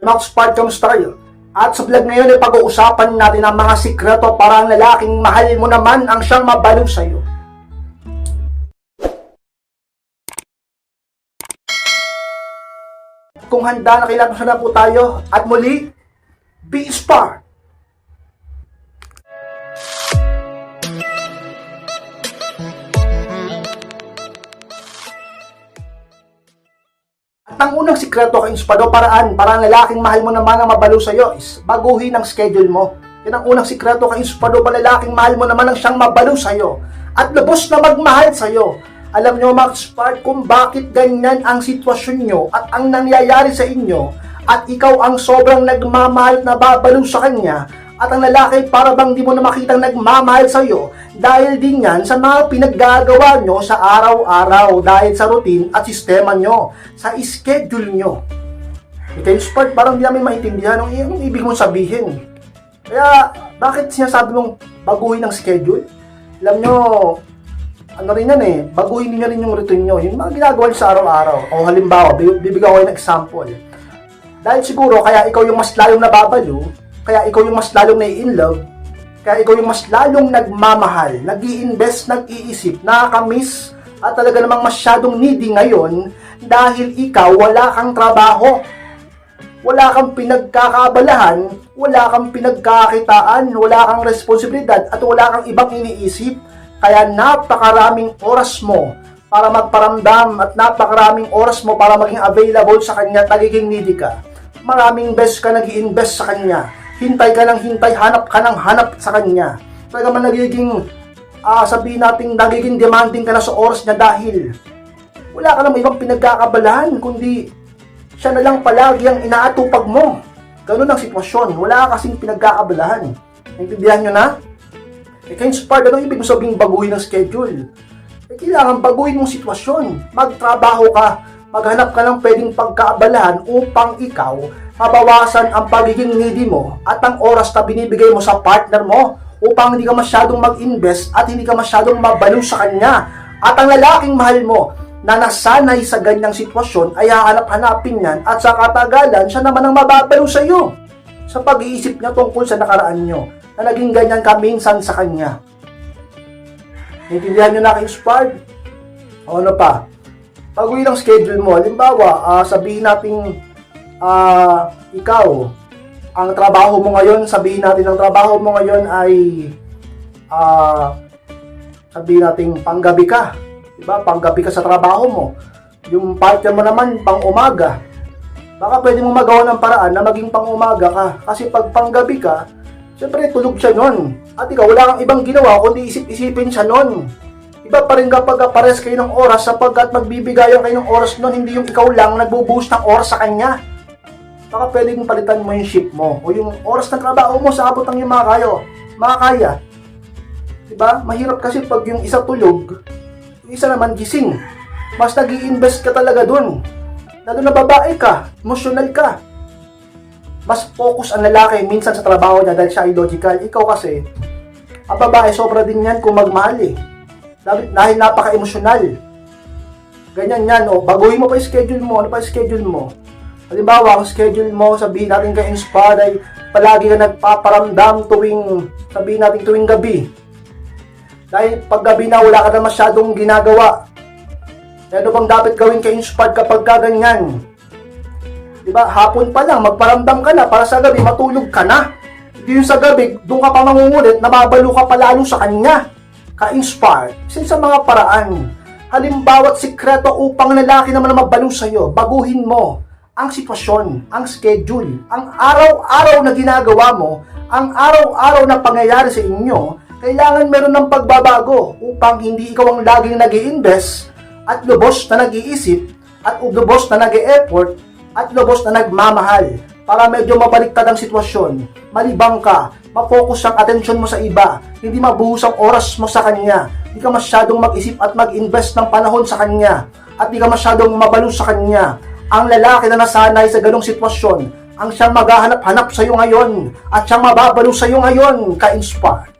Mga Spark, kamusta kayo? At sa vlog ngayon ay pag-uusapan natin ang mga sikreto para ang lalaking mahal mo naman ang siyang mabaliw sa'yo. Kung handa na kailangan na po tayo at muli, be Spark! Ang unang sikreto kay Inspado paraan para ang lalaking mahal mo naman ang mabalo sa iyo is baguhin ang schedule mo. Yan ang unang sikreto kay Inspado para lalaking mahal mo naman ang siyang mabalo sa iyo at lubos na magmahal sa iyo. Alam nyo mga Spark kung bakit ganyan ang sitwasyon nyo at ang nangyayari sa inyo at ikaw ang sobrang nagmamahal na babalo sa kanya at ang lalaki para bang di mo na makitang nagmamahal sa iyo dahil din yan sa mga pinaggagawa nyo sa araw-araw dahil sa routine at sistema nyo, sa schedule nyo. Ikaw yung Spark, parang di namin maintindihan ang, ang ibig mong sabihin. Kaya, bakit sinasabi mong baguhin ang schedule? Alam nyo, ano rin yan eh, baguhin niyo rin yung routine nyo, yung mga ginagawa nyo sa araw-araw. O halimbawa, bi- bibigyan ko kayo example. Dahil siguro, kaya ikaw yung mas lalong nababalo, kaya ikaw yung mas lalong nai-in love, kaya ikaw yung mas lalong nagmamahal, nag invest nag-iisip, nakakamiss, at talaga namang masyadong needy ngayon dahil ikaw wala kang trabaho. Wala kang pinagkakabalahan, wala kang pinagkakitaan, wala kang responsibilidad, at wala kang ibang iniisip. Kaya napakaraming oras mo para magparamdam at napakaraming oras mo para maging available sa kanya at nagiging needy ka. Maraming best ka nag invest sa kanya. Hintay ka ng hintay, hanap ka ng hanap sa kanya. Talaga man nagiging, ah sabihin natin, nagiging demanding ka na sa oras niya dahil wala ka namang ibang pinagkakabalahan, kundi siya na lang palagi ang inaatupag mo. Ganun ang sitwasyon. Wala ka kasing pinagkakabalahan. Naintindihan nyo na? Eh, kaya Spark, anong ibig mo sabihin baguhin ang schedule? Eh, kailangan baguhin mong sitwasyon. Magtrabaho ka, maghanap ka ng pwedeng pagkaabalahan upang ikaw mabawasan ang pagiging needy mo at ang oras na binibigay mo sa partner mo upang hindi ka masyadong mag-invest at hindi ka masyadong mabaliw sa kanya. At ang lalaking mahal mo na nasanay sa ganyang sitwasyon ay hahanap-hanapin yan at sa katagalan siya naman ang mababaliw sa iyo sa pag-iisip niya tungkol sa nakaraan nyo na naging ganyan ka minsan sa kanya. Naintindihan nyo na kayo, Spard? O ano pa? Baguhin ang schedule mo. Halimbawa, ah, sabihin natin, ah, ikaw, ang trabaho mo ngayon, sabihin natin ang trabaho mo ngayon ay, ah, sabihin natin panggabi ka. Diba? Panggabi ka sa trabaho mo. Yung partner mo naman, pang umaga. Baka pwede mo magawa ng paraan na maging pang umaga ka. Kasi pag panggabi ka, syempre tulog siya nun. At ikaw, wala kang ibang ginawa kundi isip-isipin siya nun. Iba pa rin kapag pares kayo ng oras sapagkat magbibigayan kayo ng oras nun, hindi yung ikaw lang nagbubuhos ng oras sa kanya. Baka pwede mong palitan mo yung shift mo o yung oras ng trabaho mo sa abot ng yung mga kayo. Mga kaya. Diba? Mahirap kasi pag yung isa tulog, yung isa naman gising. Mas nag invest ka talaga dun. Lalo na babae ka, emotional ka. Mas focus ang lalaki minsan sa trabaho niya dahil siya ay logical. Ikaw kasi, ang babae sobra din yan kung magmahal eh. Dahil, napaka-emosyonal. Ganyan yan, o. Baguhin mo pa yung schedule mo. Ano pa yung schedule mo? Halimbawa, ang schedule mo, sabihin natin kay Inspire ay palagi ka nagpaparamdam tuwing, sabihin natin tuwing gabi. Dahil pag gabi na wala ka na masyadong ginagawa. Eh, Ano bang dapat gawin kay Inspire kapag ka ganyan? Diba? Hapon pa lang, magparamdam ka na para sa gabi, matulog ka na. Hindi yung sa gabi, doon ka pa mangungulit, nababalo ka pa lalo sa kanya. Ka-inspire. Sa mga paraan. Halimbawa, sikreto upang lalaki naman na mabalo sa'yo, baguhin mo ang sitwasyon, ang schedule, ang araw-araw na ginagawa mo, ang araw-araw na pangyayari sa inyo, kailangan meron ng pagbabago upang hindi ikaw ang laging nag invest at lubos na nag-iisip at lubos na nag-e-effort at lubos na nagmamahal para medyo mabaliktad ang sitwasyon. Malibang ka, mapokus ang atensyon mo sa iba, hindi mabuhos ang oras mo sa kanya, hindi ka masyadong mag-isip at mag-invest ng panahon sa kanya, at hindi ka masyadong mabalo sa kanya. Ang lalaki na nasanay sa ganong sitwasyon, ang siyang maghahanap-hanap sa iyo ngayon, at siyang mababalo sa iyo ngayon, ka-inspire.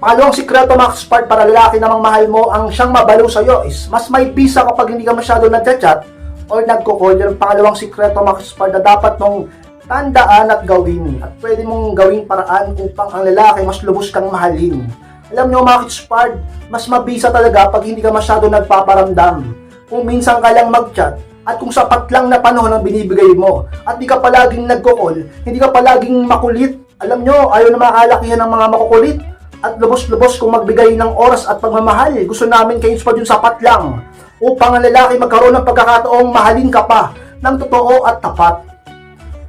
Pangalawang sikreto mga Spark para lalaki namang mahal mo ang siyang mabalo sa iyo is mas may bisa kapag hindi ka masyado nagchat-chat or nagko-call, yung pangalawang sikreto mga ka-spark na dapat mong tandaan at gawin at pwede mong gawing paraan upang ang lalaki mas lubos kang mahalin. Alam nyo mga ka-spark, mas mabisa talaga pag hindi ka masyado nagpaparamdam. Kung minsan ka lang mag-chat, at kung sapat lang na panahon ang binibigay mo at di ka palaging nagko-call, hindi ka palaging makulit. Alam nyo, ayaw na makalakihan ng mga makukulit at lubos-lubos kung magbigay ng oras at pagmamahal. Gusto namin kayo sa yung sapat lang upang ang lalaki magkaroon ng pagkakataong mahalin ka pa ng totoo at tapat.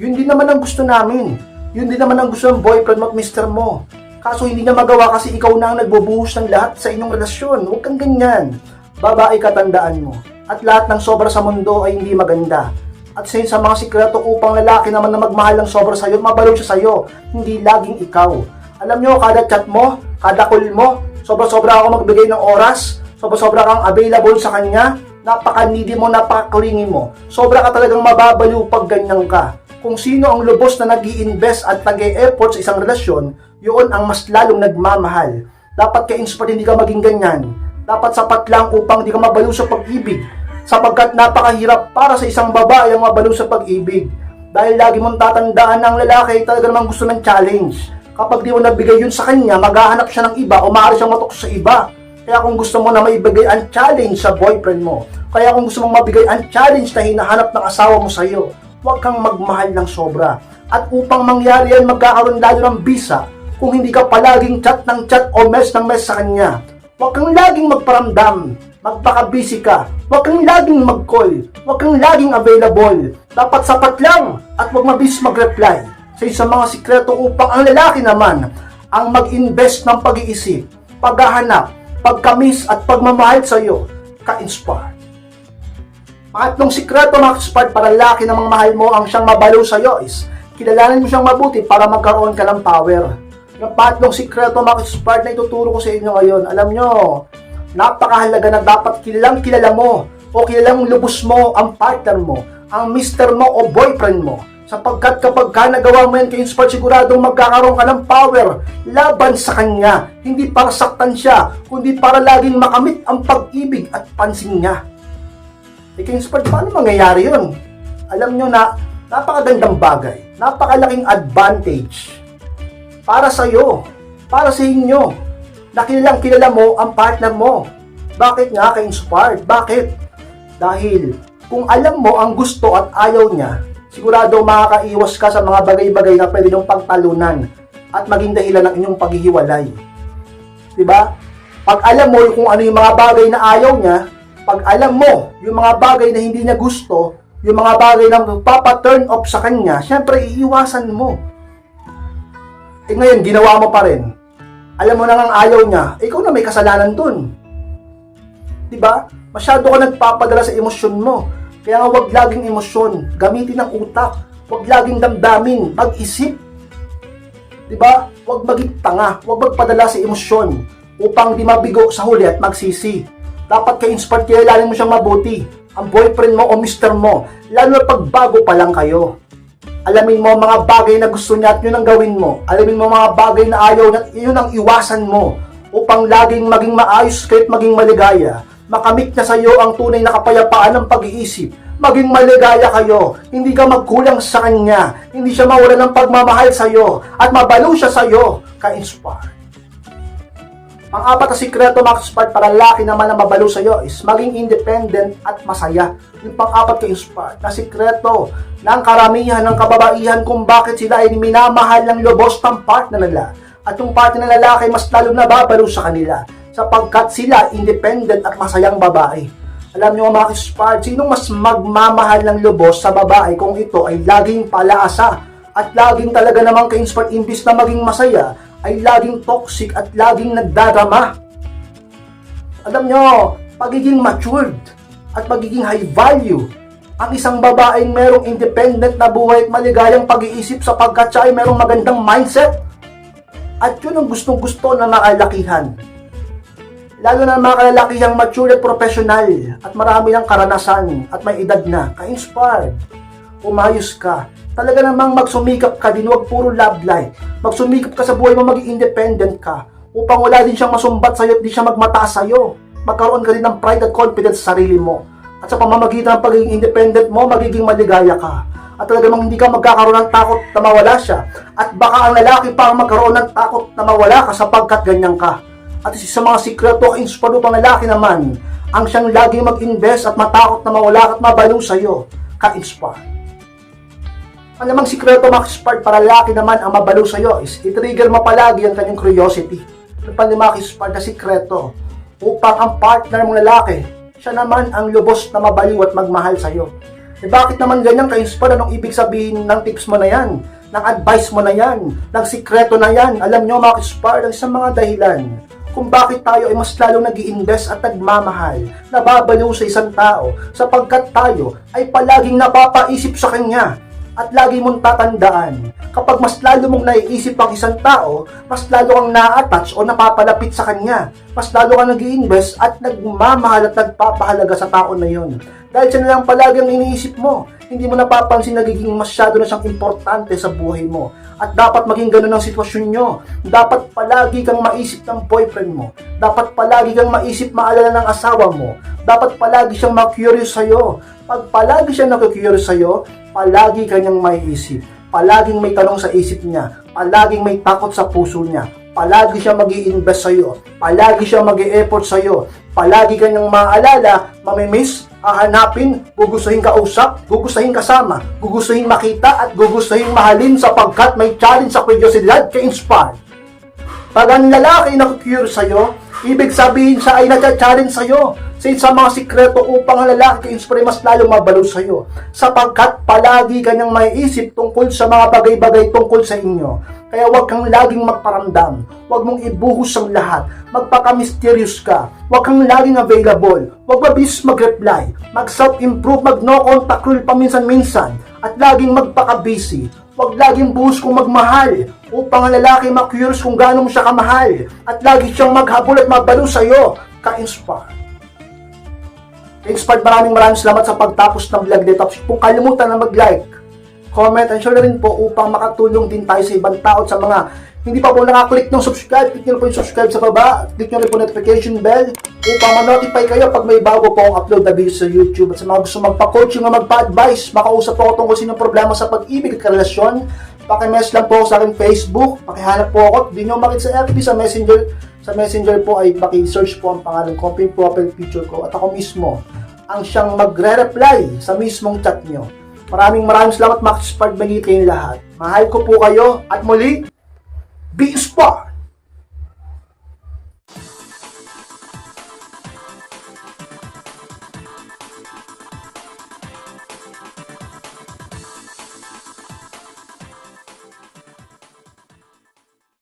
Yun din naman ang gusto namin. Yun din naman ang gusto ng boyfriend mo at mister mo. Kaso hindi niya magawa kasi ikaw na ang nagbubuhos ng lahat sa inyong relasyon. Huwag kang ganyan. Babae katandaan mo. At lahat ng sobra sa mundo ay hindi maganda. At sa sa mga sikreto upang lalaki naman na magmahal ng sobra sa'yo, mabalaw siya sa'yo. Hindi laging ikaw. Alam nyo, kada chat mo, kada call mo, sobra-sobra ako magbigay ng oras, sobra-sobra kang available sa kanya, napaka-needy mo, napaka-clingy mo. Sobra ka talagang mababaliw pag ganyan ka. Kung sino ang lubos na nag invest at nag effort sa isang relasyon, yun ang mas lalong nagmamahal. Dapat ka-inspire, hindi ka maging ganyan. Dapat sapat lang upang hindi ka mabaliw sa pag-ibig. Sapagkat napakahirap para sa isang babae ang mabaliw sa pag-ibig. Dahil lagi mong tatandaan ng lalaki talaga namang gusto ng challenge. Kapag di mo nabigay yun sa kanya, maghahanap siya ng iba o maaari siyang matok sa iba. Kaya kung gusto mo na maibigay ang challenge sa boyfriend mo, kaya kung gusto mong mabigay ang challenge na hinahanap ng asawa mo sa iyo, huwag kang magmahal ng sobra. At upang mangyari yan, magkakaroon lalo ng bisa kung hindi ka palaging chat ng chat o mess ng mess sa kanya. Huwag kang laging magparamdam. Magpaka-busy ka. Huwag kang laging mag-call. Huwag kang laging available. Dapat sapat lang at huwag mabis mag-reply sa isang mga sikreto upang ang lalaki naman ang mag-invest ng pag-iisip, paghahanap, pagkamis at pagmamahal sa iyo, ka-inspire. Pangatlong sikreto mga ka-inspire para lalaki na mga mahal mo ang siyang mabalaw sa iyo is kilalanin mo siyang mabuti para magkaroon ka ng power. Yung pangatlong sikreto mga ka-inspire na ituturo ko sa inyo ngayon, alam nyo, napakahalaga na dapat kilalang kilala mo o kilalang lubos mo ang partner mo, ang mister mo o boyfriend mo. Sapagkat kapag ka nagawa mo yan ka-inspire, siguradong magkakaroon ka ng power laban sa kanya. Hindi para saktan siya, kundi para laging makamit ang pag-ibig at pansin niya. Eh, ka-inspire, paano mangyayari yun? Alam nyo na, napakagandang bagay, napakalaking advantage para sa iyo, para sa inyo, na kilalang kilala mo ang partner mo. Bakit nga ka-inspired? Bakit? Dahil kung alam mo ang gusto at ayaw niya, sigurado makakaiwas ka sa mga bagay-bagay na pwede niyong pagtalunan at maging dahilan ng inyong paghihiwalay. Diba? Pag alam mo kung ano yung mga bagay na ayaw niya, pag alam mo yung mga bagay na hindi niya gusto, yung mga bagay na magpapa-turn off sa kanya, syempre iiwasan mo. Eh ngayon, ginawa mo pa rin. Alam mo na nga ayaw niya, ikaw na may kasalanan dun. Diba? Masyado ka nagpapadala sa emosyon mo. Kaya nga huwag laging emosyon. Gamitin ang utak. Huwag laging damdamin. Mag-isip. Diba? Huwag maging tanga. Huwag magpadala sa emosyon upang di mabigo sa huli at magsisi. Dapat ka-inspired kilalanin mo siyang mabuti. Ang boyfriend mo o mister mo. Lalo na pag bago pa lang kayo. Alamin mo mga bagay na gusto niya at yun ang gawin mo. Alamin mo mga bagay na ayaw at yun ang iwasan mo upang laging maging maayos kahit maging maligaya. Makamit na sa iyo ang tunay na kapayapaan ng pag-iisip. Maging maligaya kayo. Hindi ka magkulang sa kanya. Hindi siya mawala ng pagmamahal sa iyo. At mabalo siya sa iyo. Ka-inspire. Ang apat na sikreto mga ka-inspire para lalaki naman na mabalo sa iyo is maging independent at masaya. Yung pang-apat ka-inspire na sikreto ng karamihan ng kababaihan kung bakit sila ay minamahal ng lubos ng partner nila. At yung partner ng lalaki mas lalo na babalo sa kanila sapagkat sila independent at masayang babae. Alam niyo mga ka-inspire, sinong mas magmamahal ng lubos sa babae kung ito ay laging palaasa at laging talaga namang ka-inspire imbis na maging masaya ay laging toxic at laging nagdarama. Alam nyo, pagiging matured at pagiging high value ang isang babaeng merong independent na buhay at maligayang pag-iisip sapagkat siya ay merong magandang mindset. At yun ang gustong gusto na makalakihan. Lalo na mga kalalakihang mature at professional at marami ng karanasan at may edad na, ka-inspired. Umayos ka. Talaga namang magsumikap ka din, huwag puro love life. Magsumikap ka sa buhay mo, maging independent ka. Upang wala din siyang masumbat sa'yo at di siya magmataas sa'yo. Magkaroon ka din ng pride at confidence sa sarili mo. At sa pamamagitan ng pagiging independent mo, magiging maligaya ka. At talagang hindi ka magkakaroon ng takot na mawala siya. At baka ang lalaki pa ang magkaroon ng takot na mawala ka sapagkat ganyan ka. At isa sa mga sikreto ang inspiro pang lalaki naman, ang siyang lagi mag-invest at matakot na mawala at mabaliw sa'yo, ka-inspire. Ang namang sikreto mga ka-inspire para lalaki naman ang mabaliw sa'yo is i-trigger mo palagi ang kanyang curiosity. Ano pa ni mga ka-inspire na sikreto upang ang partner mong lalaki, siya naman ang lubos na mabaliw at magmahal sa'yo. Eh bakit naman ganyan ka-inspire? Anong ibig sabihin ng tips mo na yan? Ng advice mo na yan? Ng sikreto na yan? Alam nyo mga ka-inspire, ang isang mga dahilan kung bakit tayo ay mas lalong nag invest at nagmamahal, nababaliw sa isang tao, sapagkat tayo ay palaging napapaisip sa kanya at lagi mong tatandaan, kapag mas lalo mong naiisip ang isang tao, mas lalo kang na-attach o napapalapit sa kanya. Mas lalo kang nag invest at nagmamahal at nagpapahalaga sa tao na yon. Dahil siya na lang palagi ang iniisip mo. Hindi mo napapansin nagiging masyado na siyang importante sa buhay mo. At dapat maging ganun ang sitwasyon nyo. Dapat palagi kang maisip ng boyfriend mo. Dapat palagi kang maisip maalala ng asawa mo. Dapat palagi siyang ma-curious sa'yo. Pag palagi siyang nakikurious sa'yo, palagi kanyang maiisip. Palaging may tanong sa isip niya. Palaging may takot sa puso niya. Palagi siya mag invest sa'yo. Palagi siya mag effort sa'yo. Palagi kanyang maaalala, mamimiss, hahanapin, gugustuhin kausap, gugustuhin kasama, gugustuhin makita at gugustuhin mahalin sapagkat may challenge sa kuryosidad ka-inspire. Pag ang lalaki nakikure sa'yo, ibig sabihin siya ay nagcha-challenge sa'yo sa isang mga sikreto upang ang lalaki inspire mas lalo mabalo sa'yo. Sapagkat palagi kanyang maiisip tungkol sa mga bagay-bagay tungkol sa inyo. Kaya huwag kang laging magparamdam. Huwag mong ibuhos ang lahat. Magpaka-mysterious ka. Huwag kang laging available. Huwag mabilis mag-reply. Mag-self-improve, mag-no contact rule paminsan-minsan. At laging magpaka-busy. Huwag laging buhos kung magmahal upang ang lalaki ma-curious kung gaano mo siya kamahal at lagi siyang maghabol at mabalo sa'yo. Ka-inspire. Inspired maraming maraming salamat sa pagtapos ng vlog nito. Kung kalimutan na mag-like, comment, and share na rin po upang makatulong din tayo sa ibang tao sa mga hindi pa po nakaklik ng subscribe, click nyo po yung subscribe sa baba, click nyo rin po notification bell upang ma-notify kayo pag may bago po akong upload na video sa YouTube. At sa mga gusto magpa-coaching o magpa-advise, makausap po ako tungkol sa inyong problema sa pag-ibig at karelasyon, pakimess lang po ako sa aking Facebook, pakihanap po ako, di nyo makita sa FB, sa Messenger, sa Messenger po ay paki-search po ang pangalan ko, pin profile picture ko, at ako mismo ang siyang magre-reply sa mismong chat nyo. Maraming maraming salamat, Max Pagbangi kayong lahat. Mahal ko po kayo at muli, be inspired!